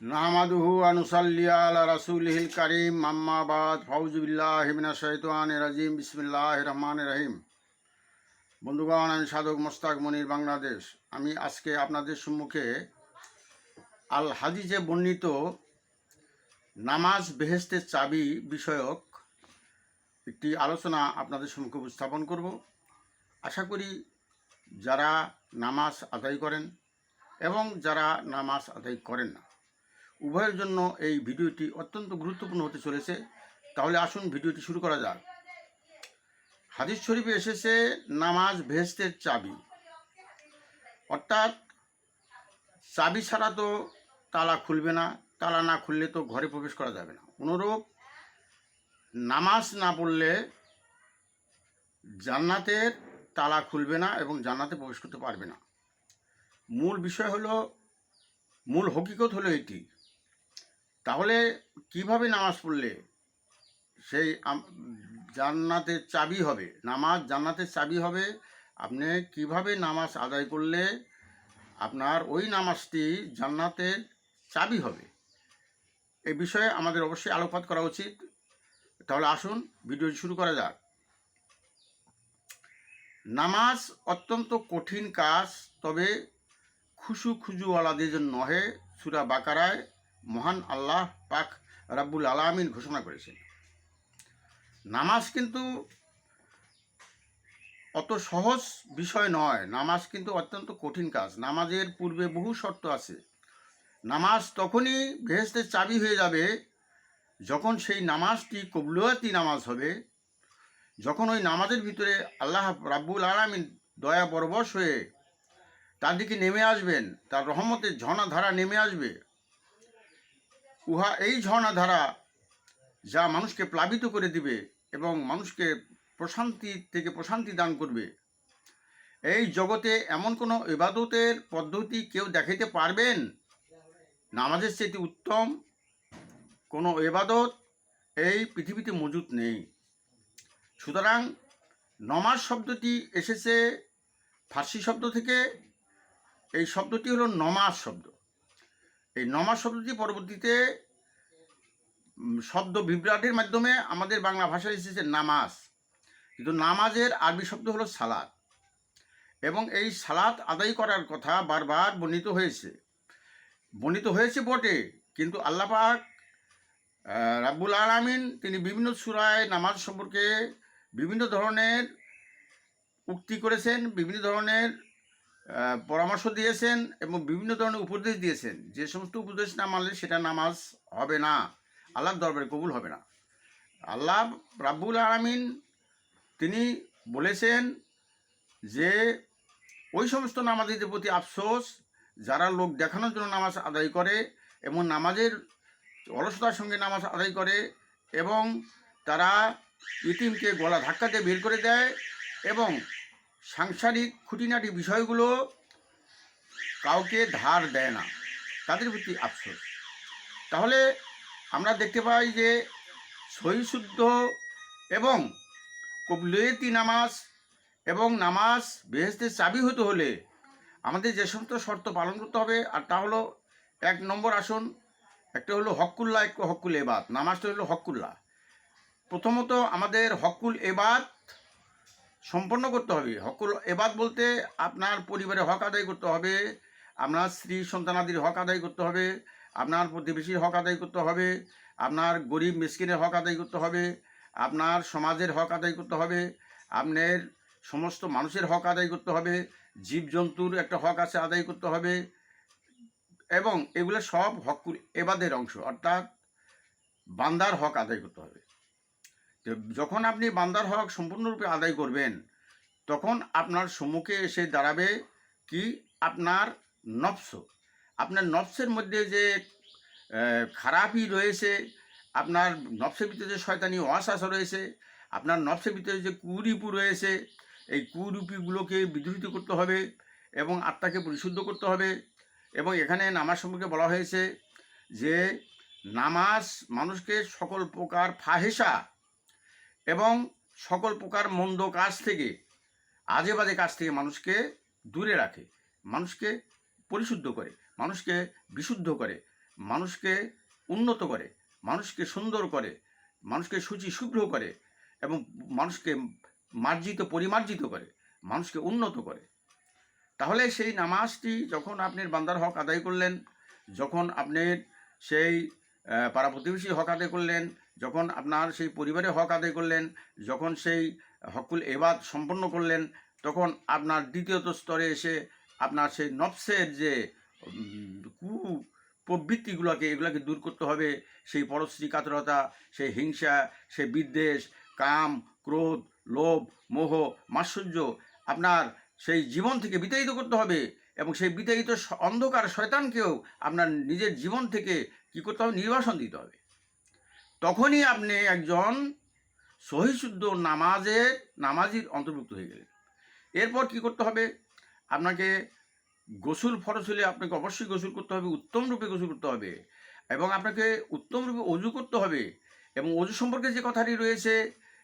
নামাদুহু আনুসাল্লি আলা রাসুলহিল করিম। মাম্মাবাদ ফাউজুবিল্লাহ হিমিনা শৈতান রাজিম। বিসমিল্লাহ রহমান রহিম। বন্ধুগণ, আমি সাধক মোস্তাক মনির বাংলাদেশ। আমি আজকে আপনাদের সম্মুখে আল হাদিজে বর্ণিত নামাজ বেহেস্তের চাবি বিষয়ক একটি আলোচনা আপনাদের সম্মুখে উপস্থাপন করব। আশা করি যারা নামাজ আদায় করেন এবং যারা নামাজ আদায় করেন না উভয়ের জন্য এই ভিডিওটি অত্যন্ত গুরুত্বপূর্ণ হতে চলেছে। তাহলে আসুন ভিডিওটি শুরু করা যাক। হাদিস শরীফে এসেছে, নামাজ ভেস্তের চাবি। অর্থাৎ চাবি ছাড়া তো তালা খুলবে না, তালা না খুললে তো ঘরে প্রবেশ করা যাবে না। অনুরূপ নামাজ না পড়লে জান্নাতের তালা খুলবে না এবং জান্নাতে প্রবেশ করতে পারবে না। মূল বিষয় হলো, মূল হকিকত হলো এটি তাহলে কীভাবে নামাজ পড়লে সেই জান্নাতের চাবি হবে? নামাজ জান্নাতের চাবি হবে। আপনি কীভাবে নামাজ আদায় করলে আপনার ওই নামাজটি জান্নাতের চাবি হবে? এই বিষয়ে আমাদের অবশ্যই আলোকপাত করা উচিত। তাহলে আসুন, ভিডিওটি শুরু করা যাক। নামাজ অত্যন্ত কঠিন কাজ, তবে খুশু খুজুওয়ালাদের জন্য নহে। সুরা বাকারায় মহান আল্লাহ পাক রাব্বুল আলামিন ঘোষণা করেছেন। নামাজ কিন্তু অত সহজ বিষয় নয়। নামাজ কিন্তু অত্যন্ত কঠিন কাজ। নামাজের পূর্বে বহু শর্ত আছে। নামাজ তখনই ভেস্তের চাবি হয়ে যাবে যখন সেই নামাজটি কবলুয়াতি নামাজ হবে। যখন ওই নামাজের ভিতরে আল্লাহ রাব্বুল আলামিন দয়া বরবশ হয়ে তার দিকে নেমে আসবেন, তার রহমতের ঝর্ণা ধারা নেমে আসবে উহা এই ঝর্ণা ধারা যা মানুষকে প্লাবিত করে দিবে এবং মানুষকে প্রশান্তি থেকে প্রশান্তি দান করবে। এই জগতে এমন কোনো ইবাদতের পদ্ধতি কেউ দেখাইতে পারবেন? নামাজের চেয়ে উত্তম কোনো এবাদত এই পৃথিবীতে মজুদ নেই। সুতরাং নমাজ শব্দটি এসেছে ফার্সি শব্দ থেকে। এই শব্দটি হলো নমাজ শব্দ। এই নমাজ শব্দটি পরবর্তীতে শব্দ বিভ্রাটের মাধ্যমে আমাদের বাংলা ভাষায় এসেছে নামাজ। কিন্তু নামাজের আরবি শব্দ হলো সালাদ এবং এই সালাত আদায় করার কথা বারবার বর্ণিত হয়েছে। বর্ণিত হয়েছে বটে, কিন্তু আল্লাপাক রাব্বুল আলামিন তিনি বিভিন্ন সুরায় নামাজ সম্পর্কে বিভিন্ন ধরনের উক্তি করেছেন, বিভিন্ন ধরনের পরামর্শ দিয়েছেন এবং বিভিন্ন ধরনের উপদেশ দিয়েছেন। যে সমস্ত উপদেশ না মানলে সেটা নামাজ হবে না। আল্লাহর দরবারে কবুল হবে না। আল্লাহ রাব্বুল আলামিন তিনি বলেছেন যে, ওই সমস্ত নামাজিদের প্রতি আফসোস, যারা লোক দেখানোর জন্য নামাজ আদায় করে এবং নামাজের অলসতার সঙ্গে নামাজ আদায় করে এবং তারা ইতিমকে গলা ধাক্কাতে বের করে দেয় এবং সাংসারিক খুঁটিনাটি বিষয়গুলো কাউকে ধার দেয় না। তাদের প্রতি আফসোস। তাহলে আমরা দেখতে পাই যে সহিশুদ্ধ এবং কবলিয়তি নামাজ এবং নামাজ বেহেস্তের চাবি হতে হলে আমাদের যে সমস্ত শর্ত পালন করতে হবে, আর তা হলো এক নম্বর আসন, একটা হলো হকুল্লাহ, একটা হকুল এবাদ নামাজটা হলো হকুল্লাহ। প্রথমত আমাদের হকুল এবাদ সম্পন্ন করতে হবে। হকুল এবাদ বলতে আপনার পরিবারে হক আদায় করতে হবে, আপনার স্ত্রী সন্তানাদির হক আদায় করতে হবে, আপনার প্রতিবেশীর হক আদায় করতে হবে, আপনার গরিব মিসকিনের হক আদায় করতে হবে, আপনার সমাজের হক আদায় করতে হবে, আপনার সমস্ত মানুষের হক আদায় করতে হবে, জীবজন্তুর একটা হক আছে আদায় করতে হবে এবং এগুলো সব হকুল এবাদের অংশ, অর্থাৎ বান্দার হক আদায় করতে হবে। যখন আপনি বান্দার হক সম্পূর্ণরূপে আদায় করবেন, তখন আপনার সম্মুখে এসে দাঁড়াবে কি? আপনার নফস। আপনার নফসের মধ্যে যে খারাপই রয়েছে, আপনার নফসের ভিতরে যে শয়তানি অশ্বাস রয়েছে, আপনার নফসের ভিতরে যে কুরিপু রয়েছে, এই কুরুপিগুলোকে বিদ্রোহিত করতে হবে এবং আত্মাকে পরিশুদ্ধ করতে হবে। এবং এখানে নামাজ সম্পর্কে বলা হয়েছে যে, নামাজ মানুষকে সকল প্রকার ফাহেসা এবং সকল প্রকার মন্দ কাজ থেকে, আজে বাজে কাজ থেকে মানুষকে দূরে রাখে, মানুষকে পরিশুদ্ধ করে, মানুষকে বিশুদ্ধ করে, মানুষকে উন্নত করে, মানুষকে সুন্দর করে, মানুষকে সূচি শুভ্র করে এবং মানুষকে মার্জিত, পরিমার্জিত করে, মানুষকে উন্নত করে। তাহলে সেই নামাজটি যখন আপনি বান্দার হক আদায় করলেন, যখন আপনি সেই পাড়া প্রতিবেশী হক আদায় করলেন যখন আপনার সেই পরিবারে হক আদায় করলেন, যখন সেই হকুল এবাদ সম্পন্ন করলেন, তখন আপনার দ্বিতীয়ত স্তরে এসে আপনার সেই নফসের যে কু প্রবৃত্তিগুলোকে, এগুলোকে দূর করতে হবে। সেই পরশ্রী কাতরতা, সেই হিংসা, সেই বিদ্বেষ, কাম, ক্রোধ, লোভ, মোহ, মাৎসর্য আপনার সেই জীবন থেকে বিতাড়িত করতে হবে এবং সেই বিতাড়িত অন্ধকার শয়তানকেও আপনার নিজের জীবন থেকে কী করতে হবে? নির্বাসন দিতে হবে। তখনই আপনি একজন সহিশুদ্ধ নামাজের নামাজির অন্তর্ভুক্ত হয়ে গেলেন। এরপর কি করতে হবে? আপনাকে গোসল ফরজ হলে আপনাকে অবশ্যই গোসল করতে হবে, উত্তম রূপে গোসল করতে হবে এবং আপনাকে উত্তম রূপে অজু করতে হবে এবং অজু সম্পর্কে যে কথাটি রয়েছে,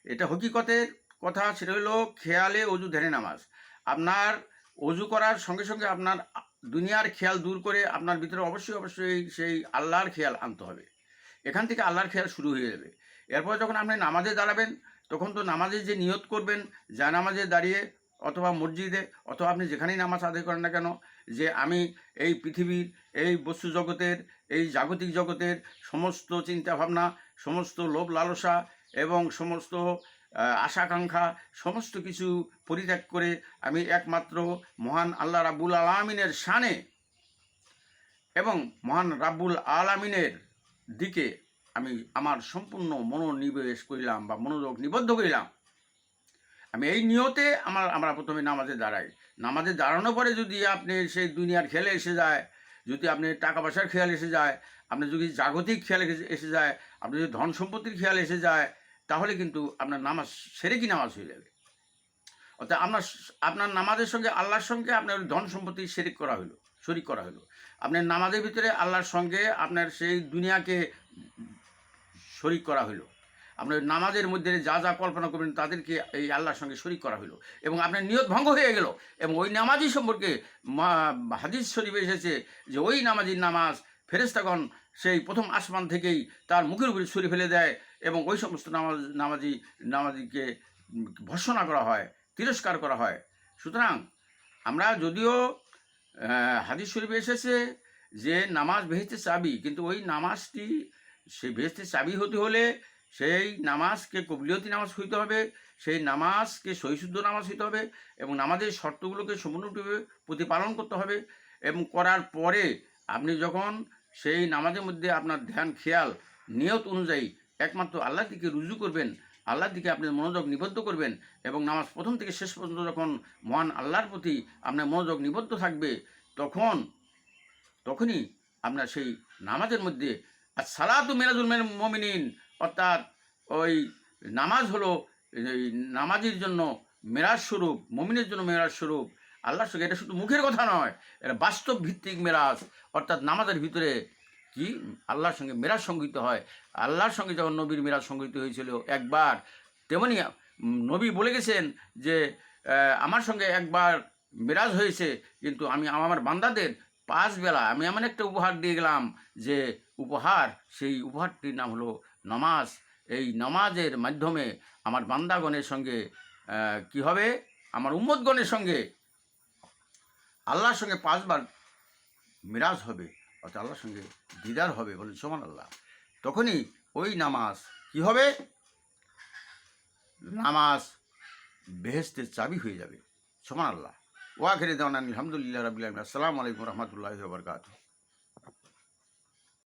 এটা হকিকতের কথা, সেটা হলো খেয়ালে অজু ধ্যানে নামাজ। আপনার অজু করার সঙ্গে সঙ্গে আপনার দুনিয়ার খেয়াল দূর করে আপনার ভিতরে অবশ্যই অবশ্যই সেই আল্লাহর খেয়াল আনতে হবে। এখান থেকে আল্লাহর খেয়াল শুরু হয়ে যাবে। এরপর যখন আপনি নামাজে দাঁড়াবেন, তখন তো নামাজে যে নিয়ত করবেন, যা নামাজে দাঁড়িয়ে অথবা মসজিদে অথবা আপনি যেখানেই নামাজ আদায় করেন না কেন, যে আমি এই পৃথিবীর, এই বস্তু জগতের, এই জাগতিক জগতের সমস্ত চিন্তাভাবনা, সমস্ত লোভ লালসা এবং সমস্ত আশাকাঙ্ক্ষা সমস্ত কিছু পরিত্যাগ করে আমি একমাত্র মহান আল্লাহ রাব্বুল আলমিনের শানে এবং মহান রাব্বুল আলামিনের দিকে আমি আমার সম্পূর্ণ মনোনিবেশ করিলাম বা মনোযোগ নিবদ্ধ করিলাম। আমি এই নিয়তে আমার, আমরা প্রথমে নামাজে দাঁড়াই। নামাজে দাঁড়ানোর পরে যদি আপনি সেই দুনিয়ার খেলে এসে যায়, যদি আপনি টাকা পয়সার খেয়াল এসে যায়, আপনি যদি জাগতিক খেয়াল এসে- যায়, আপনি যদি ধন সম্পত্তির খেয়াল এসে যায়, তাহলে কিন্তু আপনার নামাজ সেরে কি নামাজ হয়ে যাবে? অর্থাৎ আপনার আপনার নামাজের সঙ্গে আল্লাহর সঙ্গে আপনার ধন সম্পত্তি শরিক করা হলো, শরিক করা হলো। আপনার নামাজের ভিতরে আল্লাহর সঙ্গে আপনার সেই দুনিয়াকে শরিক করা হলো আপনার নামাজের মধ্যে যা যা কল্পনা করবেন তাদেরকে এই আল্লাহর সঙ্গে শরিক করা হলো এবং আপনার নিয়ত ভঙ্গ হয়ে গেল। এবং ওই নামাজি সম্পর্কে হাদিস শরীফে এসেছে যে ওই নামাজির নামাজ ফেরেস্তাগণ সেই প্রথম আসমান থেকেই তার মুখের উপরে ছুরি ফেলে দেয় এবং ওই সমস্ত নামাজ, নামাজি, নামাজিকে ভর্সনা করা হয়, তিরস্কার করা হয়। সুতরাং আমরা যদিও হাদিস শরীফে এসেছে যে নামাজ বেহেস্তের চাবি, কিন্তু ওই নামাজটি সেই বেহেস্তের চাবি হতে হলে সেই নামাজকে কবলিয়তি নামাজ হইতে হবে, সেই নামাজকে সহিশুদ্ধ নামাজ হইতে হবে এবং নামাজের শর্তগুলোকে সম্পূর্ণরূপে প্রতিপালন করতে হবে এবং করার পরে আপনি যখন সেই নামাজের মধ্যে আপনার ধ্যান, খেয়াল, নিয়ত অনুযায়ী একমাত্র আল্লাহর দিকে রুজু করবেন আল্লাহর দিকে আপনি মনোযোগ নিবদ্ধ করবেন এবং নামাজ প্রথম থেকে শেষ পর্যন্ত যখন মহান আল্লাহর প্রতি আপনার মনোযোগ নিবদ্ধ থাকবে, তখন, তখনই আপনার সেই নামাজের মধ্যে আর সালাতু মেরাজুল মমিনিন অর্থাৎ ওই নামাজ হলো এই নামাজের জন্য মেরাজ স্বরূপ, মমিনের জন্য মেরাজ স্বরূপ। আল্লাহর সঙ্গে এটা শুধু মুখের কথা নয়, এটা বাস্তব ভিত্তিক মেরাজ। অর্থাৎ নামাজের ভিতরে কি? আল্লাহর সঙ্গে মেরাজ সংগীত হয়। আল্লাহর সঙ্গে যখন নবীর মেরাজ সংগীত হয়েছিল একবার, তেমনি নবী বলে গেছেন যে আমার সঙ্গে একবার মেরাজ হয়েছে, কিন্তু আমি আমার বান্দাদের পাঁচ বেলা, আমি এমন একটা উপহার দিয়ে গেলাম যে, উপহার, সেই উপহারটির নাম হলো নামাজ। এই নামাজের মাধ্যমে আমার বান্দাগণের সঙ্গে কি হবে? আমার উম্মতগণের সঙ্গে আল্লাহর সঙ্গে পাঁচবার মিরাজ হবে, অর্থাৎ আল্লাহর সঙ্গে দিদার হবে বলে সমান আল্লাহ তখনই ওই নামাজ কি হবে? নামাজ বেহেস্তের চাবি হয়ে যাবে সমান আল্লাহ ওয়াখেরে দেওয়ান আলহামদুলিল্লাহ রবিল আসসালামু আলাইকুম রহমতুল্লাহ বরকাত